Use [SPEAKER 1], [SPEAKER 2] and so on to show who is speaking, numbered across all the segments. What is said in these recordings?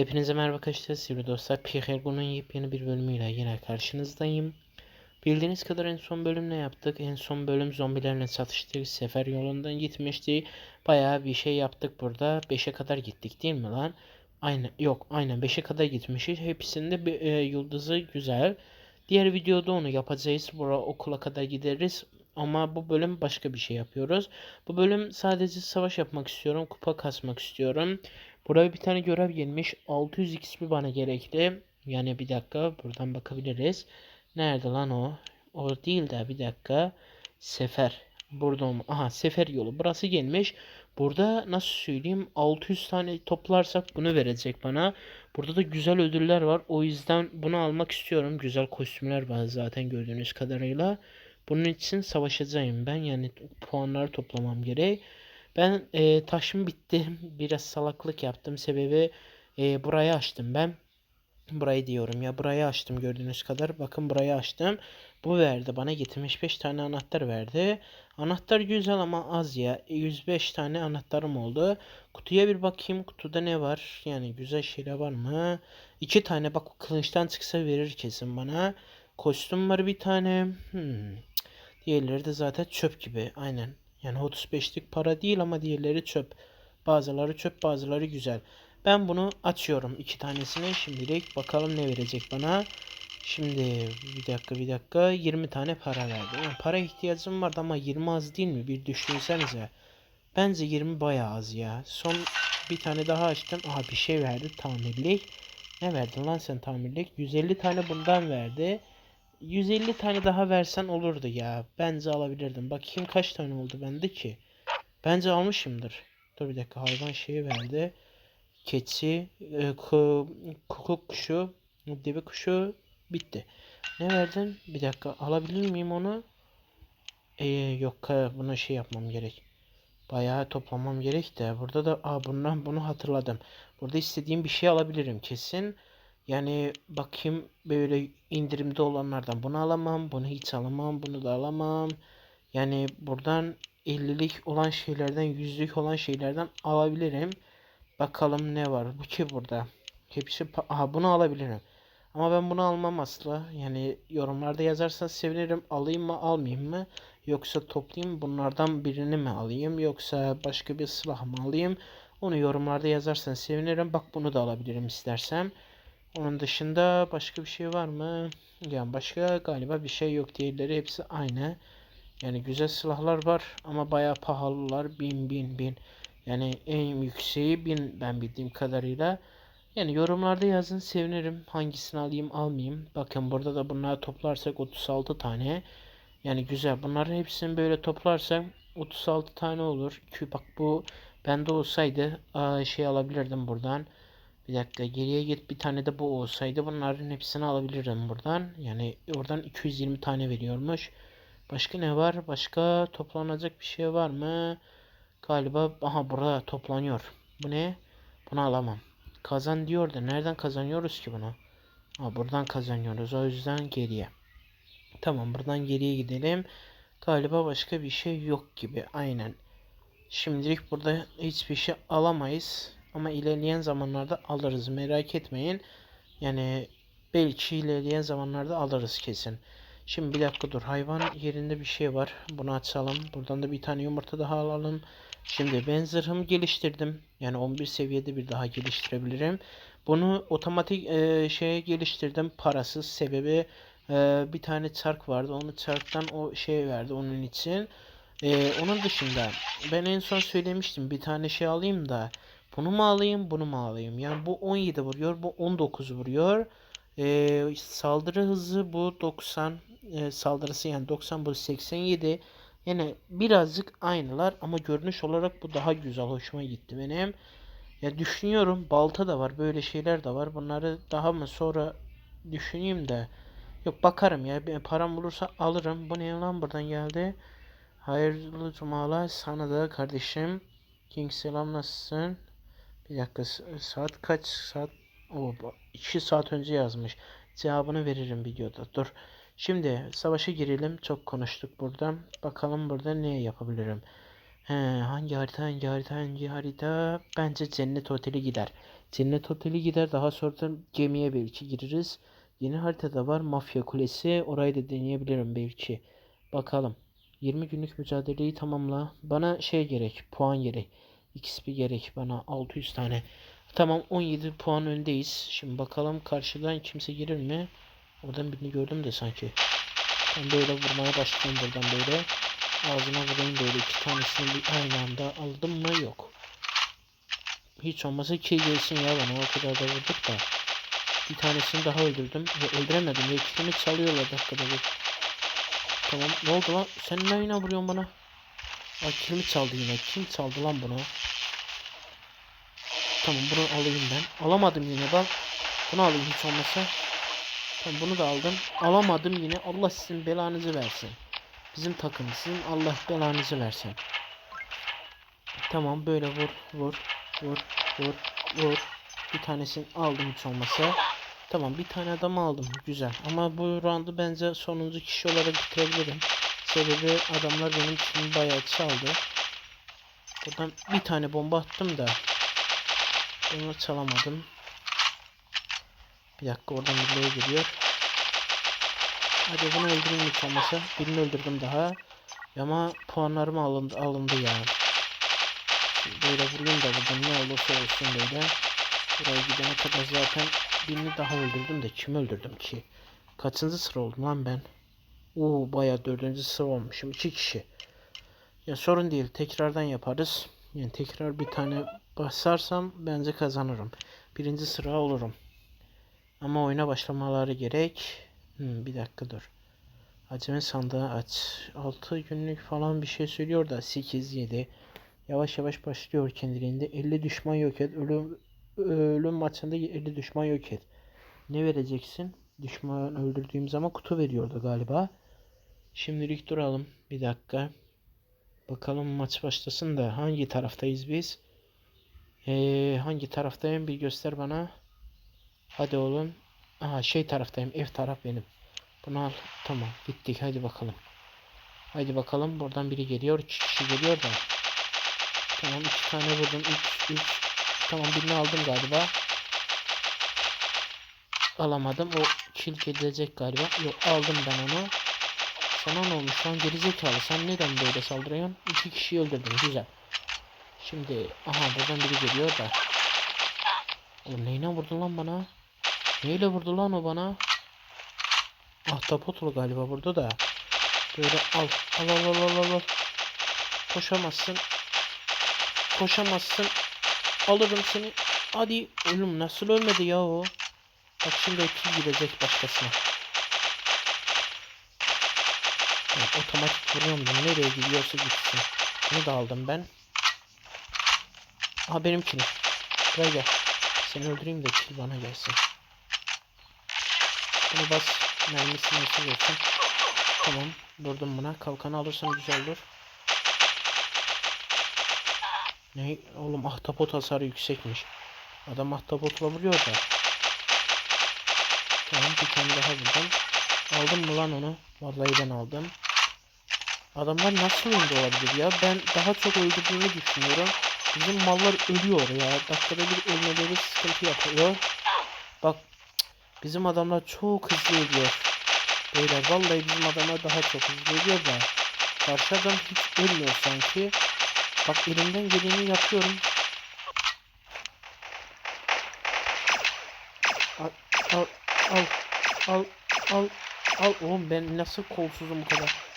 [SPEAKER 1] Hepinize merhaba arkadaşlar sevgili dostlar. Pierrego'nun yepyeni bir bölümüyle yine karşınızdayım. Bildiğiniz kadar en son bölüm ne yaptık? En son bölüm zombilerle satıştık. Sefer yolundan gitmişti. Bayağı bir şey yaptık burada. 5'e kadar gittik değil mi lan? Aynen yok aynen 5'e kadar gitmişiz. Hepsinde bir e, yıldızı güzel. Diğer videoda onu yapacağız. Bura okula kadar gideriz. Ama bu bölüm başka bir şey yapıyoruz. Bu bölüm sadece savaş yapmak istiyorum. Kupa kasmak istiyorum. Buraya bir tane görev gelmiş. 600 XP bana gerekli. Yani bir dakika buradan bakabiliriz. Nerede lan o? O değil de bir dakika. Sefer. Burada mı? Aha sefer yolu. Burası gelmiş. Burada nasıl söyleyeyim 600 tane toplarsak bunu verecek bana. Burada da güzel ödüller var. O yüzden bunu almak istiyorum. Güzel kostümler var zaten gördüğünüz kadarıyla. Bunun için savaşacağım ben. Yani puanları toplamam gerek. Ben e, taşım bitti. Biraz salaklık yaptım. Sebebi e, burayı açtım ben. Burayı diyorum ya burayı açtım gördüğünüz kadar. Bakın burayı açtım. Bu verdi bana 75 tane anahtar verdi. Anahtar güzel ama az ya. 105 tane anahtarım oldu. Kutuya bir bakayım. Kutuda ne var? Yani güzel şeyler var mı? İki tane bak kılıçtan çıksa verir kesin bana. Kostüm var bir tane. Hmm. Diğerleri de zaten çöp gibi. Aynen. Yani 35'lik para değil ama diğerleri çöp. Bazıları çöp bazıları güzel. Ben bunu açıyorum iki tanesini şimdilik. Bakalım ne verecek bana. Şimdi bir dakika bir dakika 20 tane para verdi. Yani para ihtiyacım vardı ama 20 az değil mi? Bir düşünsenize. Bence 20 bayağı az ya. Son bir tane daha açtım. Aha bir şey verdi tamirlik. Ne verdin lan sen tamirlik? 150 tane bundan verdi. 150 tane daha versen olurdu ya. Bence alabilirdim. Bakayım kaç tane oldu bende ki. Bence almışımdır. Dur bir dakika hayvan şeyi verdi. Keçi, e, ku, kuku kuşu, deve kuşu bitti. Ne verdin? Bir dakika alabilir miyim onu? Ee, yok bunu şey yapmam gerek. Bayağı toplamam gerek de. Burada da aa, bundan bunu hatırladım. Burada istediğim bir şey alabilirim kesin. Yani bakayım böyle indirimde olanlardan bunu alamam. Bunu hiç alamam. Bunu da alamam. Yani buradan 50'lik olan şeylerden 100'lük olan şeylerden alabilirim. Bakalım ne var. Bu ki burada. Hepsi aha bunu alabilirim. Ama ben bunu almam asla. Yani yorumlarda yazarsanız sevinirim. Alayım mı almayayım mı? Yoksa toplayayım bunlardan birini mi alayım? Yoksa başka bir silah mı alayım? Onu yorumlarda yazarsanız sevinirim. Bak bunu da alabilirim istersem. Onun dışında başka bir şey var mı? Yani başka galiba bir şey yok. Diğerleri hepsi aynı. Yani güzel silahlar var ama bayağı pahalılar. Bin bin bin. Yani en yükseği bin ben bildiğim kadarıyla. Yani yorumlarda yazın sevinirim. Hangisini alayım almayayım. Bakın burada da bunları toplarsak 36 tane. Yani güzel. Bunların hepsini böyle toplarsak 36 tane olur. Ki bak bu bende olsaydı şey alabilirdim buradan. Bir dakika geriye git bir tane de bu olsaydı bunların hepsini alabilirdim buradan. Yani oradan 220 tane veriyormuş. Başka ne var? Başka toplanacak bir şey var mı? Galiba aha burada toplanıyor. Bu ne? Bunu alamam. Kazan diyor da nereden kazanıyoruz ki bunu? Ha, buradan kazanıyoruz. O yüzden geriye. Tamam buradan geriye gidelim. Galiba başka bir şey yok gibi. Aynen. Şimdilik burada hiçbir şey alamayız. Ama ilerleyen zamanlarda alırız. Merak etmeyin. Yani belki ilerleyen zamanlarda alırız kesin. Şimdi bir dakika dur. Hayvan yerinde bir şey var. Bunu açalım. Buradan da bir tane yumurta daha alalım. Şimdi ben zırhımı geliştirdim. Yani 11 seviyede bir daha geliştirebilirim. Bunu otomatik e, şeye geliştirdim. Parasız sebebi e, bir tane çark vardı. Onu çarktan o şey verdi onun için. E, onun dışında ben en son söylemiştim. Bir tane şey alayım da bunu mu alayım bunu mu alayım? Yani bu 17 vuruyor. Bu 19 vuruyor. E, saldırı hızı bu 90. E, saldırısı yani 90 bu 87. Yani birazcık aynılar ama görünüş olarak bu daha güzel. Hoşuma gitti benim. Ya düşünüyorum balta da var. Böyle şeyler de var. Bunları daha mı sonra düşüneyim de. Yok bakarım ya. Param bulursa alırım. Bu ne lan buradan geldi. Hayırlı cumalar sana da kardeşim. King selam nasılsın? Bir dakika saat kaç saat? O 2 saat önce yazmış. Cevabını veririm videoda. Dur. Şimdi savaşa girelim. Çok konuştuk burada. Bakalım burada ne yapabilirim. He, hangi harita hangi harita hangi harita? Bence cennet oteli gider. Cennet Oteli gider. Daha sonra gemiye belki gireriz. Yeni haritada var. Mafya Kulesi. Orayı da deneyebilirim belki. Bakalım. 20 günlük mücadeleyi tamamla. Bana şey gerek. Puan gerek. XP gerek bana 600 tane. Tamam 17 puan öndeyiz. Şimdi bakalım karşıdan kimse girer mi? Oradan birini gördüm de sanki. Ben böyle vurmaya başlıyorum buradan böyle. Ağzına vurayım böyle iki tanesini bir aynı anda aldım mı? Yok. Hiç olmazsa kill gelsin ya bana o kadar da vurduk da. Bir tanesini daha öldürdüm ve öldüremedim. Ve kilimi çalıyorlar dakikada bir. Tamam ne oldu lan? Sen ne yine vuruyorsun bana? Aa kilimi çaldı yine. Kim çaldı lan bunu? Tamam bunu alayım ben. Alamadım yine bak. Bunu alayım hiç olmazsa. Tamam bunu da aldım. Alamadım yine. Allah sizin belanızı versin. Bizim takım Allah belanızı versin. Tamam böyle vur vur vur vur vur. Bir tanesini aldım hiç olmazsa. Tamam bir tane adam aldım. Güzel. Ama bu roundu bence sonuncu kişi olarak bitirebilirim. Sebebi adamlar benim için bayağı çaldı. Buradan bir tane bomba attım da. Onu çalamadım. Bir dakika oradan birileri geliyor. Hadi bunu öldüreyim hiç olmasa. Birini öldürdüm daha. Ama puanlarım alındı, alındı ya. Şimdi Böyle vurayım da buradan ne olursa olsun böyle. Buraya gidene kadar zaten birini daha öldürdüm de kim öldürdüm ki? Kaçıncı sıra oldum lan ben? Oo bayağı dördüncü sıra olmuşum. iki kişi. Ya sorun değil. Tekrardan yaparız. Yani tekrar bir tane basarsam bence kazanırım. Birinci sıra olurum. Ama oyuna başlamaları gerek. Hmm, bir dakika dur. Acemi sandığı aç. 6 günlük falan bir şey söylüyor da 8 7. Yavaş yavaş başlıyor kendiliğinde. 50 düşman yok et. Ölüm ölüm maçında 50 düşman yok et. Ne vereceksin? Düşman öldürdüğüm zaman kutu veriyordu galiba. Şimdilik duralım. Bir dakika. Bakalım maç başlasın da hangi taraftayız biz? Ee, hangi taraftayım bir göster bana. Hadi oğlum. Aha şey taraftayım. Ev taraf benim. Bunu al. Tamam. Gittik. Hadi bakalım. Hadi bakalım. Buradan biri geliyor. İki kişi geliyor da. Tamam. iki tane vurdum. Üç. Üç. Tamam birini aldım galiba. Alamadım. O kill gelecek galiba. Yok aldım ben onu. Sana ne olmuş lan gerizekalı sen neden böyle saldırıyorsun? İki kişiyi öldürdün güzel. Şimdi aha buradan biri geliyor da. Oğlum neyine vurdun lan bana? Neyle vurdu lan o bana? Ahtapotlu galiba vurdu da. Böyle al al al al al al. Koşamazsın. Koşamazsın. Alırım seni. Hadi oğlum nasıl ölmedi ya o? Bak şimdi iki gidecek başkasına. Evet, otomatik vuruyorum. Nereye gidiyorsa gitsin. Bunu da aldım ben. Aha benimkini. Buraya gel. Seni öldüreyim de kill bana gelsin. Bunu bas. Mermisini nasıl. Tamam. Durdum buna. Kalkanı alırsam güzel olur. Ne? Oğlum ahtapot hasarı yüksekmiş. Adam ahtapotla vuruyor da. Tamam bir tane daha buldum. Aldım mı lan onu? Vallahi ben aldım. Adamlar nasıl oyunda olabilir ya? Ben daha çok öldürdüğünü düşünüyorum. Bizim mallar ölüyor ya. Dakikada bir ölmeleri sıkıntı yapıyor. Bak bizim adamlar çok hızlı ölüyor. Beyler vallahi bizim adamlar daha çok hızlı ölüyor da. Karşı adam hiç ölmüyor sanki. Bak elimden geleni yapıyorum. Al al al al al al oğlum ben nasıl kolsuzum bu kadar.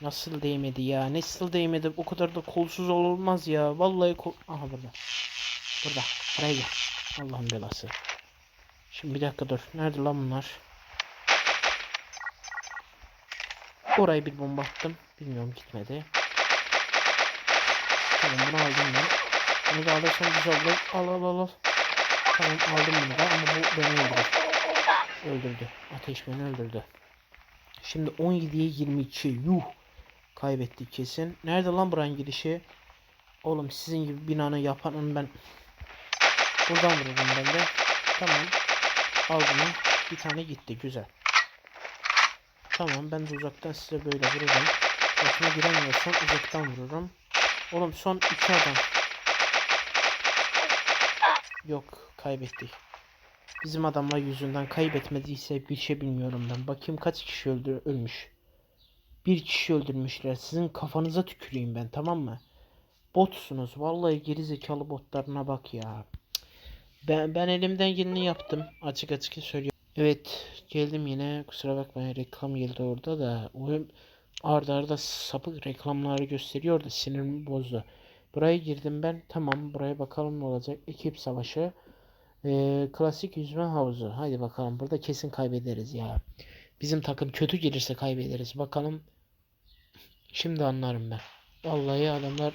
[SPEAKER 1] Nasıl değmedi ya? Nasıl değmedi? O kadar da kolsuz olmaz ya. Vallahi kol... Aha burada. Burada. Buraya gel. Allah'ın belası. Şimdi bir dakika dur. Nerede lan bunlar? Oraya bir bomba attım. Bilmiyorum gitmedi. Tamam bunu aldım ben. Bunu da alırsam güzel olur. Al al al al. Tamam aldım bunu da ama bu beni öldürdü. Öldürdü. Ateş beni öldürdü. Şimdi 17'ye 22. Yuh. Kaybettik kesin. Nerede lan buranın girişi? Oğlum sizin gibi binanı yapanın ben buradan vururum ben de. Tamam. Al. Bir tane gitti. Güzel. Tamam ben de uzaktan size böyle vururum. Yakına giremiyorsan uzaktan vururum. Oğlum son iki adam. Yok kaybettik. Bizim adamlar yüzünden kaybetmediyse bir şey bilmiyorum ben. Bakayım kaç kişi öldü ölmüş. Bir kişi öldürmüşler. Sizin kafanıza tüküreyim ben tamam mı? Botsunuz. Vallahi geri zekalı botlarına bak ya. Ben, ben elimden geleni yaptım. Açık açık söylüyorum. Evet geldim yine. Kusura bakmayın reklam geldi orada da. Oyun arda arda sapık reklamları gösteriyor da sinirimi bozdu. Buraya girdim ben. Tamam buraya bakalım ne olacak. Ekip savaşı. Ee, klasik yüzme havuzu. Hadi bakalım. Burada kesin kaybederiz ya. Bizim takım kötü gelirse kaybederiz. Bakalım. Şimdi anlarım ben. Vallahi adamlar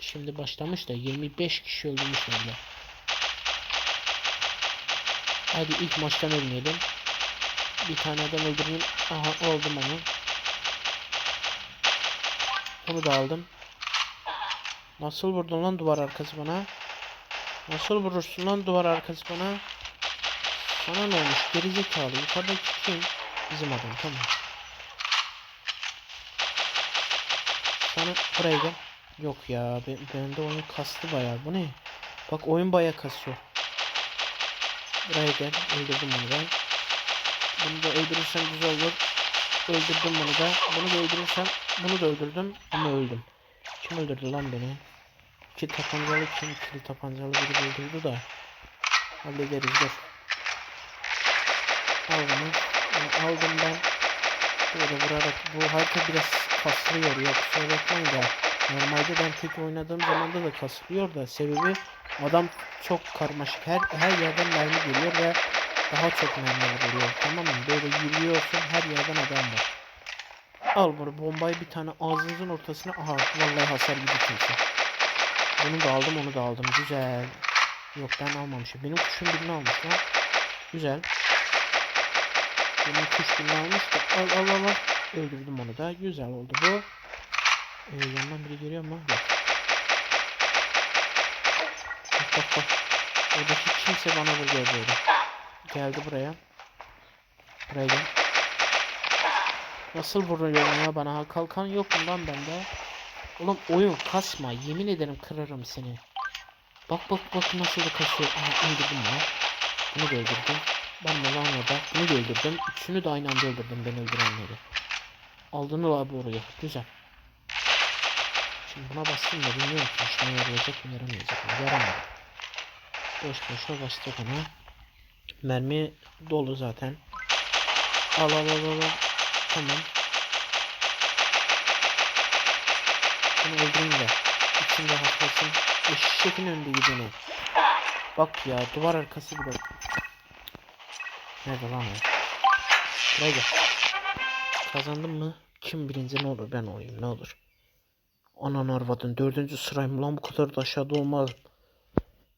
[SPEAKER 1] şimdi başlamış da 25 kişi öldürmüş bile. Hadi ilk maçtan ölmeyelim. Bir tane adam öldüreyim. Aha oldum onu. Onu da aldım. Nasıl vurdun lan duvar arkası bana? Nasıl vurursun lan duvar arkası bana? Sana ne olmuş gerizekalı yukarıdaki kim? Bizim adam tamam. Buraya. Yok ya ben, bende oyun kastı bayağı bu ne? Bak oyun bayağı kasıyor. Buraya gel öldürdüm onu ben. Bunu da öldürürsem güzel olur. Öldürdüm bunu da. Bunu da öldürürsem bunu da öldürdüm ama öldüm. Kim öldürdü lan beni? İki tapancalı kim? İkili tapancalı biri öldürdü da. Hallederiz dur. Al bunu. Bunu aldım ben. Böyle vurarak bu harita biraz kasılıyor ya kusura bakmayın da. Normalde ben tek oynadığım zamanda da kasılıyor da sebebi adam çok karmaşık. Her her yerden mermi geliyor ve daha çok mermi vuruyor. Tamam mı? Böyle yürüyorsun her yerden adam var. Al bunu bombayı bir tane ağzınızın ortasına. Aha vallahi hasar gidiyor kimse. Bunu da aldım onu da aldım. Güzel. Yok ben almamışım. Benim kuşum birini almış lan. Güzel. Benim kuş birini almış da al al al al. Öldürdüm onu da. Güzel oldu bu. Ee, yandan biri geliyor mu? Yok. Bak bak bak. Oradaki kimse bana vuruyor böyle. Geldi buraya. Buraya gel. Nasıl vuruyor ya bana? Kalkan yok mu lan bende? Oğlum oyun kasma. Yemin ederim kırarım seni. Bak bak bak nasıl da kasıyor. Aha öldürdüm ya. Bunu da öldürdüm. Ben mi lan orada? Bunu da öldürdüm. Üçünü de aynı anda öldürdüm ben öldürenleri. Aldın abi oraya. Güzel. Şimdi buna bastım da bilmiyorum ki işine yarayacak mı yaramayacak mı? Yaramadı. Boş boşa bastık ona. Mermi dolu zaten. Al al al al. Tamam. Bunu öldüreyim de. İçinde haklasın. Eşekin önünde gideni. Bak ya duvar arkası bak. Nerede lan o? Buraya gel. Kazandım mı? Kim birinci ne olur ben olayım ne olur. Anan arvadın dördüncü sırayım lan bu kadar da aşağıda olmaz.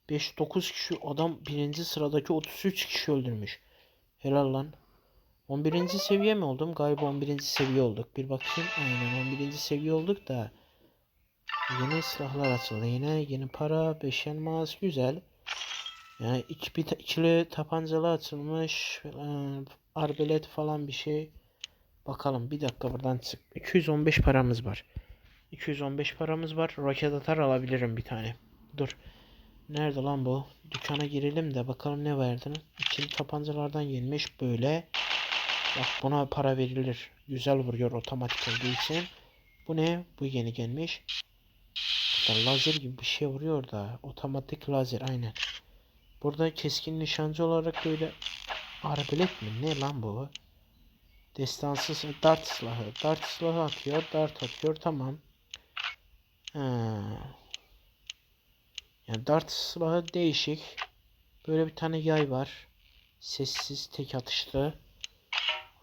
[SPEAKER 1] 5-9 kişi adam birinci sıradaki 33 kişi öldürmüş. Helal lan. 11. seviye mi oldum? Galiba 11. seviye olduk. Bir bakayım. Aynen 11. seviye olduk da. Yeni silahlar açıldı. Yine yeni para, 5 elmas. Güzel. Yani iki, bir, ikili tabancalı açılmış. Arbelet falan bir şey. Bakalım bir dakika buradan çık. 215 paramız var. 215 paramız var. Roket atar alabilirim bir tane. Dur. Nerede lan bu? Dükkana girelim de bakalım ne verdin. İkili tabancalardan yenmiş böyle. Bak buna para verilir. Güzel vuruyor otomatik olduğu için. Bu ne? Bu yeni gelmiş. Burada lazer gibi bir şey vuruyor da. Otomatik lazer aynen. Burada keskin nişancı olarak böyle arbelet mi? Ne lan bu? Destansız dart silahı. Dart silahı atıyor. Dart atıyor. Tamam. Ha. Yani dart silahı değişik. Böyle bir tane yay var. Sessiz tek atışlı.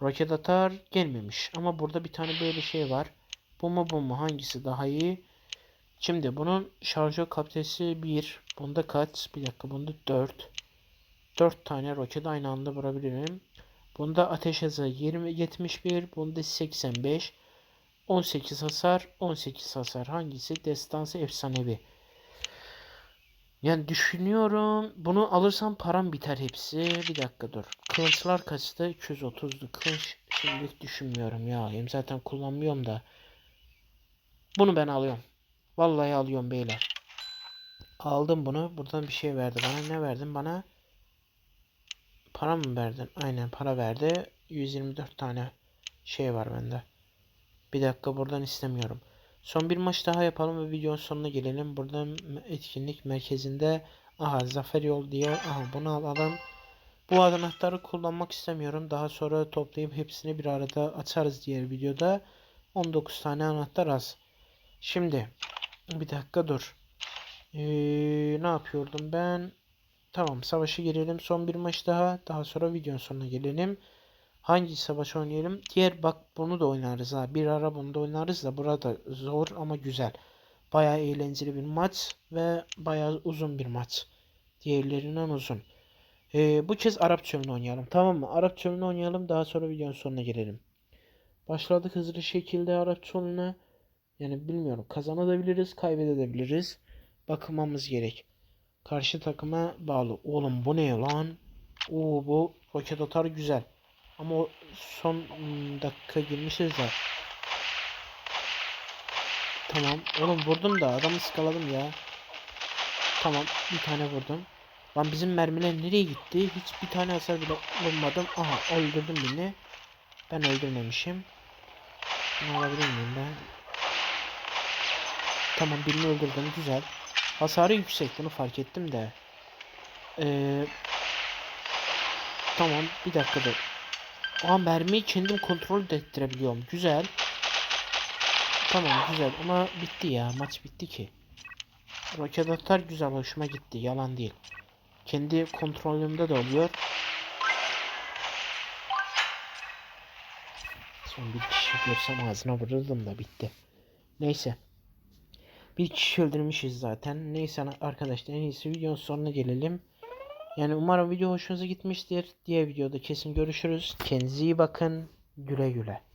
[SPEAKER 1] Roket atar gelmemiş. Ama burada bir tane böyle şey var. Bu mu bu mu hangisi daha iyi? Şimdi bunun şarjör kapasitesi 1. Bunda kaç? Bir dakika bunda 4. 4 tane roket aynı anda vurabilirim. Bunda ateş hızı 20 71. Bunda 85. 18 hasar 18 hasar. Hangisi? Destansı efsanevi. Yani düşünüyorum. Bunu alırsam param biter hepsi. Bir dakika dur. Kılıçlar kaçtı? 230'du. Kılıç şimdi düşünmüyorum ya. Hem zaten kullanmıyorum da. Bunu ben alıyorum. Vallahi alıyorum beyler. Aldım bunu. Buradan bir şey verdi bana. Ne verdin bana? Para mı verdin? Aynen para verdi. 124 tane şey var bende. Bir dakika buradan istemiyorum. Son bir maç daha yapalım ve videonun sonuna gelelim. Buradan etkinlik merkezinde aha zafer yol diye aha bunu alalım. Bu anahtarı kullanmak istemiyorum. Daha sonra toplayıp hepsini bir arada açarız diğer videoda. 19 tane anahtar az. Şimdi bir dakika dur. Ee, ne yapıyordum ben? Tamam savaşa girelim. Son bir maç daha. Daha sonra videonun sonuna gelelim. Hangi savaş oynayalım? Diğer bak bunu da oynarız ha. Bir ara bunu da oynarız da burada zor ama güzel. Bayağı eğlenceli bir maç ve bayağı uzun bir maç. Diğerlerinden uzun. Ee, bu kez Arap çölünü oynayalım. Tamam mı? Arap çölünü oynayalım. Daha sonra videonun sonuna gelelim. Başladık hızlı şekilde Arap çölüne. Yani bilmiyorum. Kazanabiliriz, kaybedebiliriz. Bakmamız gerek. Karşı takıma bağlı. Oğlum bu ne lan? Oo bu roket atar güzel. Ama o son ım, dakika girmişiz de. Tamam. Oğlum vurdum da adamı skaladım ya. Tamam. Bir tane vurdum. Lan bizim mermiler nereye gitti? Hiç bir tane hasar bile vurmadım. Aha öldürdüm birini. Ben öldürmemişim. Bunu alabilir miyim ben? Tamam birini öldürdüm. Güzel. Hasarı yüksek. Bunu fark ettim de. Ee, tamam. Bir dakika dur. Aa mermiyi kendim kontrol ettirebiliyorum. Güzel. Tamam güzel ama bitti ya. Maç bitti ki. Roket atar güzel hoşuma gitti. Yalan değil. Kendi kontrolümde de oluyor. Son bir kişi görsem ağzına vururdum da bitti. Neyse. Bir kişi öldürmüşüz zaten. Neyse arkadaşlar en iyisi videonun sonuna gelelim. Yani umarım video hoşunuza gitmiştir. Diğer videoda kesin görüşürüz. Kendinize iyi bakın. Güle güle.